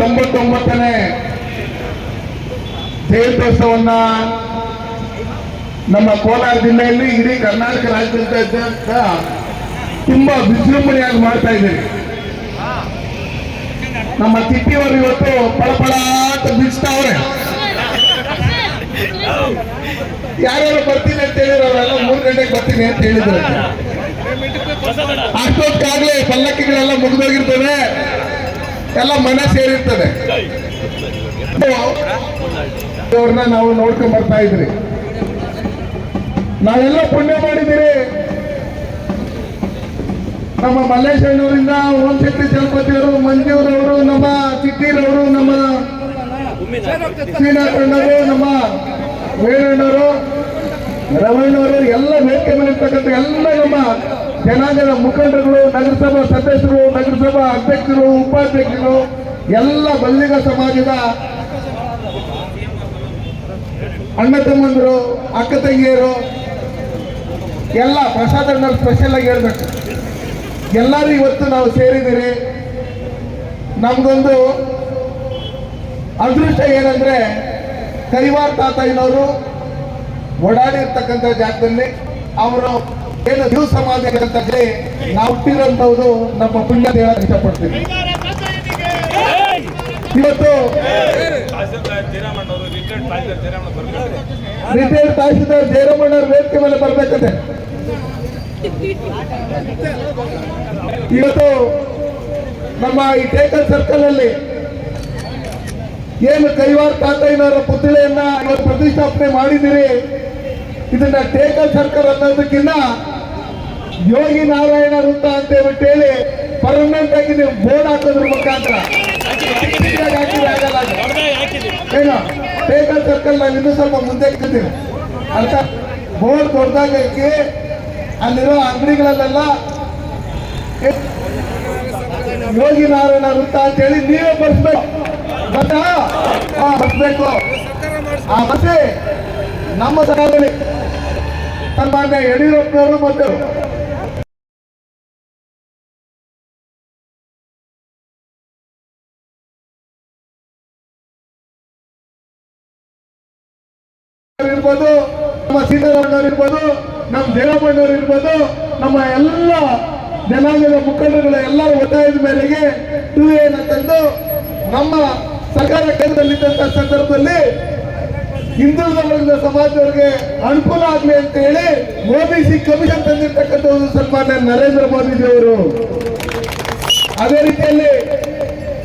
ತೊಂಬತ್ತೊಂಬತ್ತನೇ ಜಯಂತ್ಯೋತ್ಸವನ್ನ ನಮ್ಮ ಕೋಲಾರ ಜಿಲ್ಲೆಯಲ್ಲಿ ಇಡೀ ಕರ್ನಾಟಕ ರಾಜ್ಯದಾದ್ಯಂತ ತುಂಬಾ ವಿಜೃಂಭಣೆಯಾಗಿ ಮಾಡ್ತಾ ಇದ್ದೀವಿ ನಮ್ಮ ತಿಪ್ಪಿಯವರು ಇವತ್ತು ಪಳಪಳ ಅಂತ ಅವ್ರೆ ಯಾರ್ಯಾರು ಬರ್ತೀನಿ ಅಂತ ಹೇಳಿರೋರೆಲ್ಲ ಮೂರು ಗಂಟೆಗೆ ಬರ್ತೀನಿ ಅಂತ ಹೇಳಿದ್ರು. ಅಷ್ಟೊತ್ತಾಗ್ಲೇ ಪಲ್ಲಕ್ಕಿಗಳೆಲ್ಲ ಮುಗಿದೋಗಿರ್ತವೆ ಎಲ್ಲ ಮನೆ ಸೇರಿರ್ತದೆ. ಅವ್ರನ್ನ ನಾವು ನೋಡ್ಕೊಂಡ್ ಬರ್ತಾ ಇದ್ರಿ. ನಾವೆಲ್ಲ ಪುಣ್ಯ ಮಾಡಿದ್ದೀರಿ. ನಮ್ಮ ಮಲ್ಲೇಶ್ವರನವರಿಂದ ಓಂ ಶಕ್ತಿ ಚಲಪತಿಯವರು, ಮಂಜೂರವರು, ನಮ್ಮ ಚಿಟ್ಟಿರವರು ನಮ್ಮ ಶ್ರೀನಾಥಣ್ಣವರು, ನಮ್ಮ ವೇಣಣ್ಣವರು ರವಣ್ಣವರು ಎಲ್ಲ ವೇದಿಕೆ ಮೇಲೆ ಎಲ್ಲ ನಮ್ಮ ಜನಾಂಗದ ಮುಖಂಡರುಗಳು, ನಗರಸಭಾ ಸದಸ್ಯರು, ನಗರಸಭಾ ಅಧ್ಯಕ್ಷರು, ಉಪಾಧ್ಯಕ್ಷರು, ಎಲ್ಲ ಬಲ್ಲಿಗ ಸಮಾಜದ ಅಣ್ಣ ತಮ್ಮಂದರು, ಅಕ್ಕ ತಂಗಿಯರು, ಎಲ್ಲ ಪ್ರಸಾದ ಸ್ಪೆಷಲ್ ಆಗಿ ಹೇಳ್ಬೇಕು. ಎಲ್ಲರೂ ಇವತ್ತು ನಾವು ಸೇರಿದ್ದೀರಿ. ನಮಗೊಂದು ಅದೃಷ್ಟ ಏನಂದ್ರೆ ಕೈವಾರ ತಾತಯ್ಯನವರು, ಓಡಾಡಿರ್ತಕ್ಕಂಥ ಜಾಗದಲ್ಲಿ, ಅವರು ಏನು ಸಮಾಜ ಅಂತಂದ್ರೆ ನಾವು ಹುಟ್ಟಿರೋಂಥವ್ರು ನಮ್ಮ ಪುಣ್ಯ ಹೇಳಕ್ ಇಷ್ಟಪಡ್ತೀವಿ. ಇವತ್ತು ರಿಟೈರ್ಡ್ ತಹಸೀಲ್ದಾರ್ ಜಯರಾಮಣ್ಣವ್ರ ವೇದಿಕೆ ಮೇಲೆ ಬರ್ಬೇಕಂತೆ. ಇವತ್ತು ನಮ್ಮ ಈ ಟೇಕಲ್ ಸರ್ಕಲ್ ಅಲ್ಲಿ ಏನು ಕೈವಾರ ತಾತಯ್ಯನವರ ಇವತ್ತು ಪ್ರತಿಷ್ಠಾಪನೆ ಮಾಡಿದಿರಿ ಇದನ್ನ ಟೇಕಲ್ ಸರ್ಕಲ್ ಅನ್ನೋದಕ್ಕಿಂತ ಯೋಗಿ ನಾರಾಯಣ ವೃತ್ತ ಅಂತ ಹೇಳ್ಬಿಟ್ಟು ಹೇಳಿ ಪರ್ಮನೆಂಟ್ ಆಗಿ ನೀವು ಬೋರ್ಡ್ ಹಾಕೋದ್ರ ಮುಖಾಂತರ. ಏನು? ಟೇಕಲ್ ಸರ್ಕಲ್ ನಾವು ಇನ್ನೂ ಸ್ವಲ್ಪ ಮುಂದೆ ಇಟ್ಟಿದ್ದೀವಿ. ಅರ್ಥ? ಬೋರ್ಡ್ ದೊಡ್ಡದಾಗಕ್ಕೆ ಅಲ್ಲಿರೋ ಅಂಗಡಿಗಳಲ್ಲೆಲ್ಲ ಯೋಗಿ ನಾರಾಯಣ ವೃತ್ತ ಅಂತ ಹೇಳಿ ನೀವೇ ಬರ್ಸ್ಬೇಕು. ಗೊತ್ತಾ? ಬರ್ಸ್ಬೇಕು. ಆ, ಮತ್ತೆ ನಮ್ಮ ಸಭಾದಲ್ಲಿ ಸನ್ಮಾನ್ಯ ಯಡಿಯೂರಪ್ಪನವರು ಮತ್ತು ಇರ್ಬೋದು, ನಮ್ಮ ಸೀತಾರಾಮಣ್ಣವ್ರು ಇರ್ಬೋದು ನಮ್ಮ ದೇವಣ್ಣವ್ರು ಇರ್ಬೋದು ನಮ್ಮ ಎಲ್ಲ ಜನಾಂಗದ ಮುಖಂಡರುಗಳ ಎಲ್ಲರ ಒತ್ತಾಯದ ಮೇರೆಗೆ ಟೂ ಏನಂತಂದು ನಮ್ಮ ಸರ್ಕಾರ ಕೇಂದ್ರದಲ್ಲಿದ್ದಂಥ ಸಂದರ್ಭದಲ್ಲಿ ಹಿಂದುಳಿದ ವರ್ಗದ ಸಮಾಜದವರಿಗೆ ಅನುಕೂಲ ಆಗಲಿ ಅಂತ ಹೇಳಿ ಮೋದಿ ಸಿ ಕಮಿಷನ್ ತಂದಿರ್ತಕ್ಕಂಥದ್ದು ಸನ್ಮಾನ್ಯ ನರೇಂದ್ರ ಮೋದಿಜಿ ಅವರು ಅದೇ ರೀತಿಯಲ್ಲಿ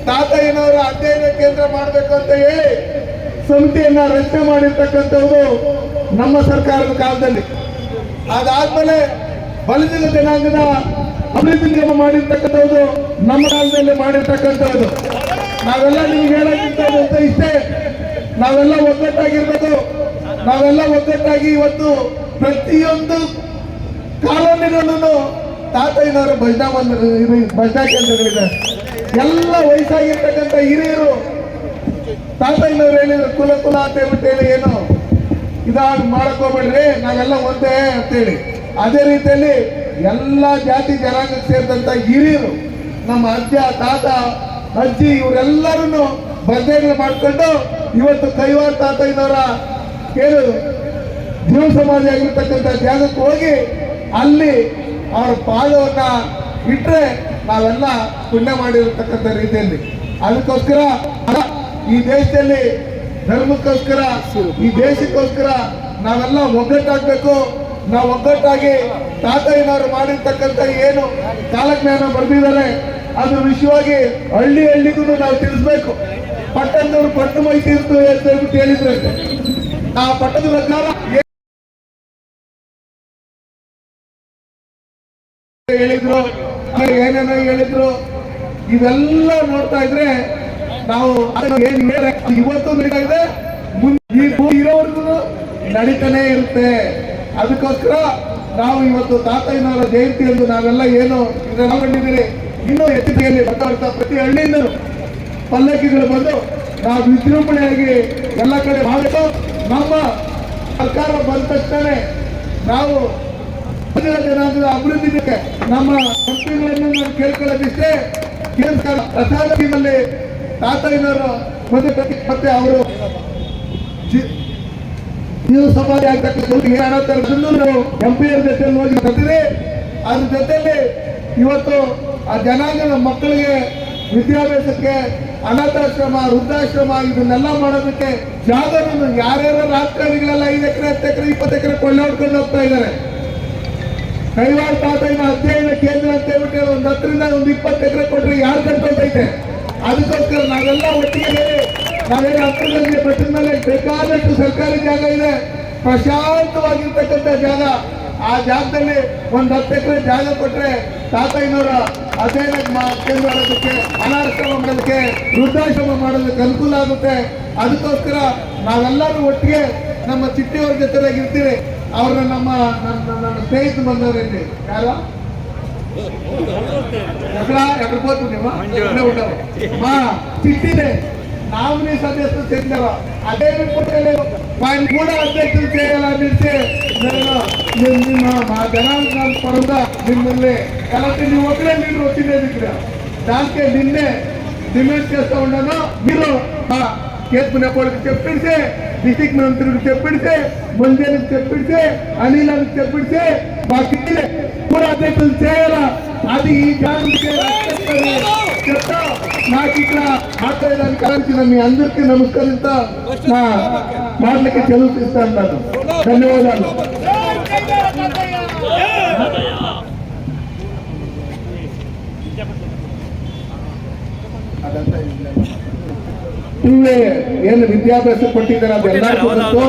ತಾತಯ್ಯನವರ ಅಧ್ಯಯನ ಕೇಂದ್ರ ಮಾಡಬೇಕು ಅಂತ ಹೇಳಿ ಸಮಿತಿಯನ್ನ ರಚನೆ ಮಾಡಿರ್ತಕ್ಕಂಥವ್ರು ನಮ್ಮ ಸರ್ಕಾರದ ಕಾಲದಲ್ಲಿ. ಅದಾದ್ಮೇಲೆ ಬಲಿತ ಜನಾಂಗದ ಅಭಿವೃದ್ಧಿ ನಿಗಮ ಮಾಡಿರ್ತಕ್ಕಂಥವ್ರು ನಮ್ಮ ಕಾಲದಲ್ಲಿ ಮಾಡಿರ್ತಕ್ಕಂಥವ್ರು. ನಾವೆಲ್ಲ ನಿಮ್ಗೆ ಹೇಳಕ್ಕಿಂತ ಇಷ್ಟೇ. ನಾವೆಲ್ಲ ಒಗ್ಗಟ್ಟಾಗಿರ್ಬೇಕು ನಾವೆಲ್ಲ ಒಗ್ಗಟ್ಟಾಗಿ ಇವತ್ತು ಪ್ರತಿಯೊಂದು ಕಾಲೋನಿಗಳನ್ನು ತಾತಯ್ಯನವರ ಭಜನಾ ಮಂದಿರ ಭಜನಾ ಕೇಂದ್ರಗಳಿದೆ. ಎಲ್ಲ ವಯಸ್ಸಾಗಿರ್ತಕ್ಕಂಥ ಹಿರಿಯರು ತಾತಯ್ಯನವ್ರು ಹೇಳಿದ್ರು, ಕುಲ ಕುಲ ಅಂತ ಹೇಳ್ಬಿಟ್ಟು ಹೇಳಿ, ಏನು? ಇದಾಗಿ ಮಾಡ್ಕೋಬೇಡ್ರಿ ನಾವೆಲ್ಲ ಒಂದೇ ಅಂತೇಳಿ. ಅದೇ ರೀತಿಯಲ್ಲಿ ಎಲ್ಲ ಜಾತಿ ಜನಾಂಗಕ್ಕೆ ಸೇರಿದಂತ ಹಿರಿಯರು, ನಮ್ಮ ಅಜ್ಜ, ತಾತ, ಅಜ್ಜಿ ಇವರೆಲ್ಲರೂ ಭಜನೆಗಳು ಮಾಡ್ಕೊಂಡು ಇವತ್ತು ಕೈವಾರ ತಾತಯ್ಯನವರ ಏನು ಜೀವ ಸಮಾಜ ಆಗಿರ್ತಕ್ಕಂಥ ಜಾಗಕ್ಕೆ ಹೋಗಿ ಅಲ್ಲಿ ಅವರ ಪಾದವನ್ನ ಇಟ್ಟರೆ ನಾವೆಲ್ಲ ಪುಣ್ಯ ಮಾಡಿರತಕ್ಕಂಥ ರೀತಿಯಲ್ಲಿ. ಅದಕ್ಕೋಸ್ಕರ ಈ ದೇಶದಲ್ಲಿ ಧರ್ಮಕ್ಕೋಸ್ಕರ, ಈ ದೇಶಕ್ಕೋಸ್ಕರ ನಾವೆಲ್ಲ ಒಗ್ಗಟ್ಟಾಗಬೇಕು. ನಾವು ಒಗ್ಗಟ್ಟಾಗಿ ತಾತಯ್ಯನವರು ಮಾಡಿರ್ತಕ್ಕಂಥ ಏನು ಕಾಲಜ್ಞಾನ ಬರೆದಿದ್ದಾರೆ ಅದು ವಿಷಯವಾಗಿ ಹಳ್ಳಿ ಹಳ್ಳಿಗೂ ನಾವು ತಿಳಿಸ್ಬೇಕು. ಪಟ್ಟಣದವ್ರು ಪಟ್ಟು ಮೈ ತೀರ್ತು ಅಂತ ಹೇಳ್ಬಿಟ್ಟು ಹೇಳಿದ್ರೆ ಆ ಪಟ್ಟದ ಪ್ರಕಾರ ಹೇಳಿದ್ರು, ಏನೇನೋ ಹೇಳಿದ್ರು. ಇವೆಲ್ಲ ನೋಡ್ತಾ ಇದ್ರೆ ನಾವು ಅದನ್ನು ಏನ್ ಹೇಳಿ ಇವತ್ತು ನಡೀತಾ ಇದೆ. ಇರೋವರೆಗೂ ನಡೀತಾನೆ ಇರುತ್ತೆ. ಅದಕ್ಕೋಸ್ಕರ ನಾವು ಇವತ್ತು ತಾತಯ್ಯನವರ ಜಯಂತಿ ಎಂದು ನಾವೆಲ್ಲ ಏನು ಇದನ್ನ ಕಂಡಿದ್ದೀರಿ ಇನ್ನೂ ಎಚ್ಚರಿಕೆಯಲ್ಲಿ ಬರ್ತಾ ಬರ್ತಾ ಪ್ರತಿ ಹಳ್ಳಿಯಿಂದ ಪಲ್ಲಕ್ಕಿಗಳು ಬಂದು ನಾವು ವಿಜೃಂಭಣೆಯಾಗಿ ಎಲ್ಲ ಕಡೆ ಮಾಡಬೇಕು. ನಮ್ಮ ಸರ್ಕಾರ ಬಂದ ತಕ್ಷಣ ನಾವು ಜನಾಂಗದ ಅಭಿವೃದ್ಧಿಗೆ ನಮ್ಮ ಕಂಪನಿಗಳನ್ನು ನಾನು ಕೇಳ್ಕೊಳ್ಳೋದಿಷ್ಟೇ. ಕೇಂದ್ರ ಪ್ರಧಾನಮಂತ್ರಿನಲ್ಲಿ ತಾತಯ್ಯನವರು ಮತ್ತೆ ಅವರು ಜಿ- ನೀವು ಸಮಾಜ ಆಗ್ತಕ್ಕಂಥ ಎಂ ಪಿ ನಾವು ಎಂಪಿಯರ್ ಜೊತೆ ಹೋಗಿ ಕಟ್ಟಿದೆ ಅದ್ರ ಜೊತೆಯಲ್ಲಿ ಇವತ್ತು ಆ ಜನಾಂಗದ ಮಕ್ಕಳಿಗೆ ವಿದ್ಯಾಭ್ಯಾಸಕ್ಕೆ, ಅನಾಥಾಶ್ರಮ, ವೃದ್ಧಾಶ್ರಮ ಇದನ್ನೆಲ್ಲ ಮಾಡೋದಕ್ಕೆ ಜಾಗವನ್ನು ಯಾರ್ಯಾರ ರಾಜಕಾರಣಿಗಳೆಲ್ಲ ಐದು ಎಕರೆ, ಹತ್ತು ಎಕರೆ, ಇಪ್ಪತ್ತು ಎಕರೆ ಕೊಳ್ಳೆ ಹೊಡ್ಕೊಂಡು ಹೋಗ್ತಾ ಇದ್ದಾರೆ. ಕೈವಾರ ತಾತಯ್ಯನ ಅಧ್ಯಯನ ಕೇಂದ್ರ ಅಂತ ಹೇಳ್ಬಿಟ್ಟು ಒಂದು ಹತ್ತರಿಂದ ಒಂದು ಇಪ್ಪತ್ತು ಎಕರೆ ಕೊಟ್ಟರೆ ಯಾರು ಕಟ್ಕೊಳ್ತೈತೆ ಅದಕ್ಕೋಸ್ಕರ ನಾವೆಲ್ಲ ಒಟ್ಟಿಗೆ ಸೇರಿ ನಾವೇನು ಹತ್ತಿರದಲ್ಲಿ ಮೇಲೆ ಬೇಕಾದಷ್ಟು ಸರ್ಕಾರಿ ಜಾಗ ಇದೆ. ಪ್ರಶಾಂತವಾಗಿರ್ತಕ್ಕಂಥ ಜಾಗ. ಆ ಜಾಗದಲ್ಲಿ ಒಂದು ಹತ್ತು ಎಕರೆ ಜಾಗ ಕೊಟ್ರೆ ತಾತಯ್ಯನವರ ಅಧ್ಯಯನ ಕೇಂದ್ರ ಮಾಡೋದಕ್ಕೆ ಅನಾಶ್ರಮ ಮಾಡೋದಕ್ಕೆ, ವೃದ್ಧಾಶ್ರಮ ಮಾಡೋದಕ್ಕೆ ಅನುಕೂಲ ಆಗುತ್ತೆ. ಅದಕ್ಕೋಸ್ಕರ ನಾವೆಲ್ಲರೂ ಒಟ್ಟಿಗೆ ನಮ್ಮ ಚಿಟ್ಟಿಯವ್ರ ಜೊತೆಯಾಗಿರ್ತೀರಿ ಅವ್ರನ್ನ ನಮ್ಮ ನನ್ನ ನನ್ನ ಸ್ನೇಹಿತರು ಬಂದವರಲ್ಲಿ ಯಾರ? ಎక్కడ ಎక్కడ పోతు నీవా ఇక్కడే ఉండవు మా చిట్టినే నామినీ సదస్సులు చెందారు అదే వాడిని కూడా అధ్యక్షులు చేయాలని మా జనాంగ పరంగా మిమ్మల్ని కాబట్టి నువ్వు ఒకరే మీరు వచ్చిండేది ఇక్కడ. దానికే నిన్నే డిమాండ్ చేస్తూ ఉన్నాను. మీరు చేసుకునే వాళ్ళకి చెప్పిడితే డిస్టిక్ మంత్రికి చెప్పిడితే మంత్రికి చెప్పిడితే అనిలకు చెప్పిడితే బాకీ కూడా అధ్యక్షులు చేయాలా? అది ఈ జాగ్రత్త చెప్తా నాకు ఇక్కడ మాట్లాడడానికి కావాల్సిన మీ అందరికీ నమస్కరిస్తా నా మాటలకి చెల్లు ఇస్తాను ధన్యవాదాలు. అదంతా ಇಲ್ಲ. ಏನು ವಿದ್ಯಾಭ್ಯಾಸ ಕೊಟ್ಟಿದ್ದಾರೆ ಅದು ಎಲ್ಲರಿಗೂ ಗೊತ್ತು.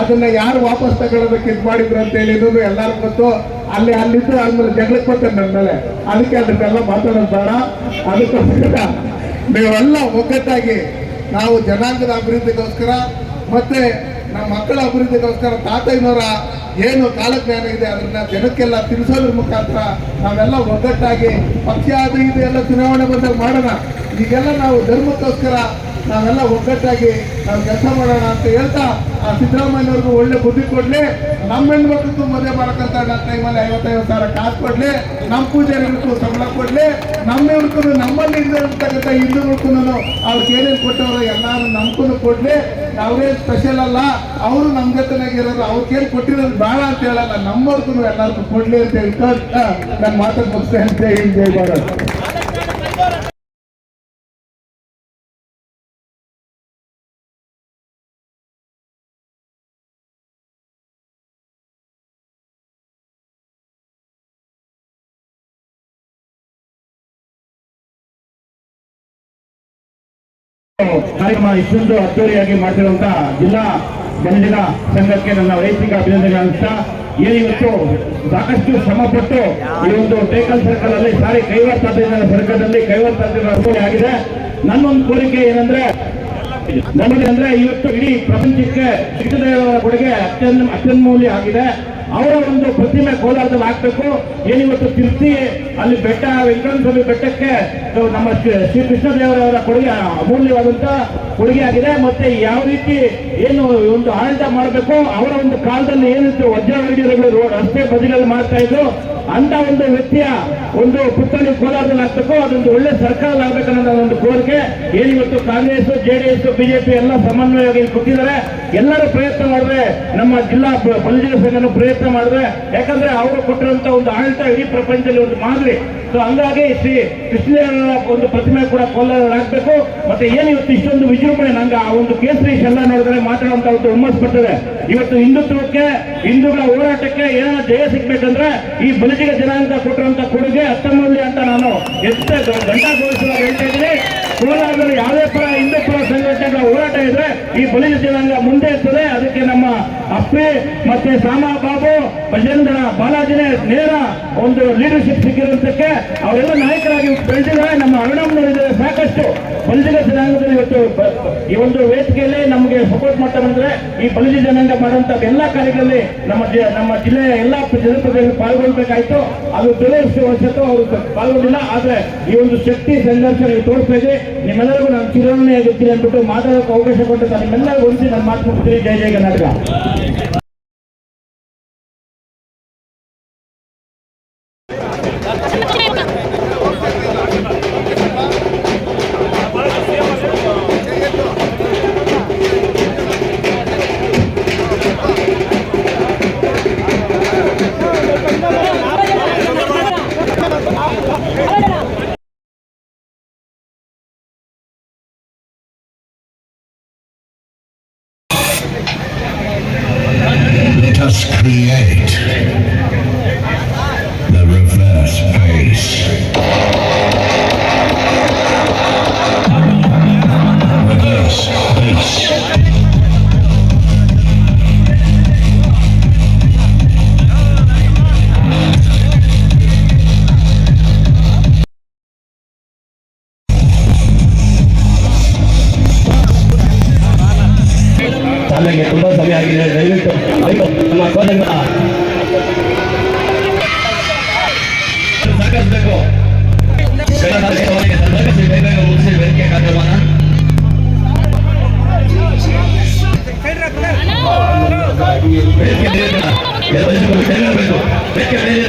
ಅದನ್ನ ಯಾರು ವಾಪಸ್ ತಗೊಳ್ಳೋದಕ್ಕೆ ಇದು ಮಾಡಿದ್ರು ಅಂತ ಹೇಳಿ ಇದನ್ನು ಎಲ್ಲರಿಗೂ ಗೊತ್ತು. ಅಲ್ಲಿ ಅಲ್ಲಿದ್ರು ಆದ್ಮೇಲೆ ಜಗಳಕ್ಕೆ ಬರ್ತಾರೆ ನನ್ನ ಮೇಲೆ. ಅದಕ್ಕೆ ಅದನ್ನೆಲ್ಲ ಮಾತಾಡೋದು ಬೇಡ. ಅದಕ್ಕೋಸ್ಕರ ನೀವೆಲ್ಲ ಒಗ್ಗಟ್ಟಾಗಿ ನಾವು ಜನಾಂಗದ ಅಭಿವೃದ್ಧಿಗೋಸ್ಕರ ಮತ್ತೆ ನಮ್ಮ ಮಕ್ಕಳ ಅಭಿವೃದ್ಧಿಗೋಸ್ಕರ ತಾತಯ್ಯನವರ ಏನು ಕಾಲಜ್ಞಾನ ಇದೆ ಅದನ್ನ ಜನಕ್ಕೆಲ್ಲ ತಿಳಿಸೋದ್ರ ಮುಖಾಂತರ ನಾವೆಲ್ಲ ಒಗ್ಗಟ್ಟಾಗಿ ಪಕ್ಷ ಆದ ಇದು ಎಲ್ಲ ಚುನಾವಣೆ ಬಂದಾಗ ಮಾಡೋಣ. ಈಗೆಲ್ಲ ನಾವು ಧರ್ಮಕ್ಕೋಸ್ಕರ ನಾವೆಲ್ಲ ಒಗ್ಗಟ್ಟಾಗಿ ನಾವು ಕೆಲಸ ಮಾಡೋಣ ಅಂತ ಹೇಳ್ತಾ ಆ ಸಿದ್ದರಾಮಯ್ಯವ್ರಿಗೂ ಒಳ್ಳೆ ಬುದ್ಧಿ ಕೊಡ್ಲಿ. ನಮ್ಮ ಹೆಣ್ಮಕ್ಳಿಗೂ ಮದುವೆ ಮಾಡಕ್ಕಂತ ಟೈಮಲ್ಲಿ ಐವತ್ತೈವತ್ತು ಸಾವಿರ ಕಾಸು ಕೊಡ್ಲಿ. ನಮ್ಮ ಪೂಜಾರಿಗಳಿಗೂ ಸಂಬಳ ಕೊಡ್ಲಿ. ನಮ್ಮಿವ್ರಿಗೂ ನಮ್ಮಲ್ಲಿ ಇರ್ತಕ್ಕಂಥ ಹಿಂದೂಗಳಿಗೂ ಅವ್ರಿಗೆ ಏನೇನು ಕೊಟ್ಟವರು ಎಲ್ಲರೂ ನಮ್ಗೂ ಕೊಡ್ಲಿ. ಅವರೇ ಸ್ಪೆಷಲ್ ಅಲ್ಲ. ಅವರು ನಮ್ಮ ಜೊತೆನಾಗಿರೋರು ಅವ್ರಿಗೇನು ಕೊಟ್ಟಿರೋದು ಬೇಡ ಅಂತ ಹೇಳಲ್ಲ. ನಮ್ಮವ್ರಿಗೂ ಎಲ್ಲರಿಗೂ ಕೊಡ್ಲಿ ಅಂತ ಹೇಳ್ಕೊಂಡು ನಾನು ಮಾತನ್ನು ಮುಗಿಸ್ತೇನೆ ಅಂತ ಹೇಳಿ ಜೈ ಕಾರ್ಯಕ್ರಮ ಇಷ್ಟೊಂದು ಅದ್ದೂರಿಯಾಗಿ ಮಾಡಿರುವಂತ ಜಿಲ್ಲಾ ಜನಜನ ಸಂಘಕ್ಕೆ ನನ್ನ ವೈಯಕ್ತಿಕ ಅಂತ ಏನಿವತ್ತು ಸಾಕಷ್ಟು ಶ್ರಮಪಟ್ಟು ಈ ಒಂದು ಟೇಕಲ್ ಸರ್ಕಲ್ ಅಲ್ಲಿ ಸಾರಿ ಸಾಧ್ಯತೆ ಸರ್ಕಲ್ನಲ್ಲಿ ಕೈವಾರ ಆಗಿದೆ. ನನ್ನೊಂದು ಕೋರಿಕೆ ಏನಂದ್ರೆ ನಮಗೆ ಅಂದ್ರೆ ಇವತ್ತು ಇಡೀ ಪ್ರಪಂಚಕ್ಕೆ ಕೊಡುಗೆ ಅತ್ಯಂತ ಅತ್ಯನ್ಮೂಲ್ಯ ಆಗಿದೆ. ಅವರ ಒಂದು ಪ್ರತಿಮೆ ಕೋಲಾರದಲ್ಲಿ ಹಾಕ್ಬೇಕು. ಏನಿವತ್ತು ತಿರ್ತಿ ಅಲ್ಲಿ ಬೆಟ್ಟ, ವೆಂಕಟೇಶ್ವರ ಸ್ವಾಮಿ ಬೆಟ್ಟಕ್ಕೆ ನಮ್ಮ ಶ್ರೀ ಕೃಷ್ಣದೇವರವರ ಕೊಡುಗೆ, ಅಮೂಲ್ಯವಾದಂತ ಕೊಡುಗೆ ಆಗಿದೆ. ಮತ್ತೆ ಯಾವ ರೀತಿ ಏನು ಒಂದು ಆಡಳಿತ ಮಾಡಬೇಕು, ಅವರ ಒಂದು ಕಾಲದಲ್ಲಿ ಏನಿತ್ತು ವಜ್ರ ರಸ್ತೆ ಬದಿಗಳಲ್ಲಿ ಮಾಡ್ತಾ ಇದ್ರು ಅಂತ ಒಂದು ವ್ಯಕ್ತಿಯ ಒಂದು ಪುತ್ಥಳಿ ಕೋಲಾರದಲ್ಲಿ ಆಗ್ಬೇಕು ಅದೊಂದು ಒಳ್ಳೆ ಸರ್ಕಾರ ಆಗ್ಬೇಕನ್ನೋ ಒಂದು ಕೋರಿಕೆ ಇವತ್ತು ಕಾಂಗ್ರೆಸ್ ಜೆಡಿಎಸ್ ಬಿಜೆಪಿ ಎಲ್ಲ ಸಮನ್ವಯವಾಗಿ ಕೊಟ್ಟಿದ್ದಾರೆ ಎಲ್ಲರೂ ಪ್ರಯತ್ನ ಮಾಡಿದ್ರೆ ನಮ್ಮ ಜಿಲ್ಲಾ ಪ- ಸಂಘನು ಪ್ರಯತ್ನ ಮಾಡಿದ್ರೆ, ಯಾಕಂದ್ರೆ ಅವರು ಕೊಟ್ಟಿರುವಂತ ಒಂದು ಆಡಳಿತ ಇಡೀ ಪ್ರಪಂಚದಲ್ಲಿ ಒಂದು ಮಾದರಿ. ಸೊ ಹಂಗಾಗಿ ಶ್ರೀ ಕೃಷ್ಣದೇವರ ಒಂದು ಪ್ರತಿಮೆ ಕೂಡ ಕೋಲಾರ ಆಗಬೇಕು ಮತ್ತೆ ಏನು ಇವತ್ತು ಇಷ್ಟೊಂದು ವಿಜೃಂಭಣೆ, ನಂಗೆ ಆ ಒಂದು ಕೇಸರಿ ಎಲ್ಲ ನೋಡಿದ್ರೆ ಮಾತಾಡುವಂತ ಒಂದು ಹುಮ್ಮಸ್ ಇವತ್ತು ಹಿಂದುತ್ವಕ್ಕೆ, ಹಿಂದೂಗಳ ಹೋರಾಟಕ್ಕೆ ಏನೋ ಜಯ ಸಿಗ್ಬೇಕಂದ್ರೆ ಈ ಬಲಿಜಿಗ ಜನಾಂಗ ಕೊಟ್ಟಿರುವಂತ ಕೊಡುಗೆ ಅತ್ತಮೂಲ್ಯ ಅಂತ ನಾನು ಎಷ್ಟ ಗಂಟಾಘೋಷವಾಗಿ ಹೇಳ್ತಾ ಇದ್ದೀನಿ. ಕೋಲಾರದಲ್ಲಿ ಯಾವುದೇ ಪರ ಹಿಂದೂ ಸಂಘಟನೆಗಳ ಹೋರಾಟ ಇದ್ರೆ ಈ ಬಲಿಜ ಜನಾಂಗ ಮುಂದೆ ಇರ್ತದೆ. ಅದಕ್ಕೆ ನಮ್ಮ ಅಪ್ಪೆ ಮತ್ತೆ ಸಾಮಾ ಬಾಬು ಭಜೇಂದ್ರ ಬಾಲಾಜಿನೇ ನೇರ ಒಂದು ಲೀಡರ್ಶಿಪ್ ಸಿಕ್ಕಿರೋದಕ್ಕೆ ಅವರೆಲ್ಲ ನಾಯಕರಾಗಿ ಬೆಳೆದಿದ್ದಾರೆ. ನಮ್ಮ ಅರುಣಮ್ಮನವರಿದ್ದಾರೆ ಸಾಕಷ್ಟು ಬಲಿಜಿಗ ಜನಾಂಗದಲ್ಲಿ ಇವತ್ತು ಈ ಒಂದು ವೇದಿಕೆಯಲ್ಲಿ ನಮಗೆ ಸಪೋರ್ಟ್ ಮಾಡ್ತಾ ಬಂದ್ರೆ ಈ ಬಲಿಜ ಜನಾಂಗ ಮಾಡುವಂತ ಎಲ್ಲಾ ಕಾರ್ಯಗಳಲ್ಲಿ ನಮ್ಮ ನಮ್ಮ ಜಿಲ್ಲೆಯ ಎಲ್ಲಾ ಜನಪ್ರತಿನಿಧಿಗಳು ಪಾಲ್ಗೊಳ್ಬೇಕಾಯ್ತು. ಅದು ದುರದೃಷ್ಟವಶತ್ತು ಅವರು ಪಾಲ್ಗೊಂಡಿಲ್ಲ. ಆದ್ರೆ ಈ ಒಂದು ಶಕ್ತಿ ಸಂಘರ್ಷ ತೋರಿಸ್ತಾ ಇದೆ ನಿಮ್ಮೆಲ್ಲರಿಗೂ ನಾನು ಚಿರಋಣಿಯಾಗಿರ್ತೀನಿ ಅಂದ್ಬಿಟ್ಟು ಮಾತಾಡೋಕೆ ಅವಕಾಶ ಕೊಟ್ಟು ನಿಮ್ಮೆಲ್ಲರಿಗೂ ಒಂದು ನಾನು ಮಾತು ಮುಗಿಸ್ತೀನಿ ಜಯ ಜಯ Karnataka. pendejo. Señores, jóvenes, al 959 Dulce, ven que acá te van a... Ves que me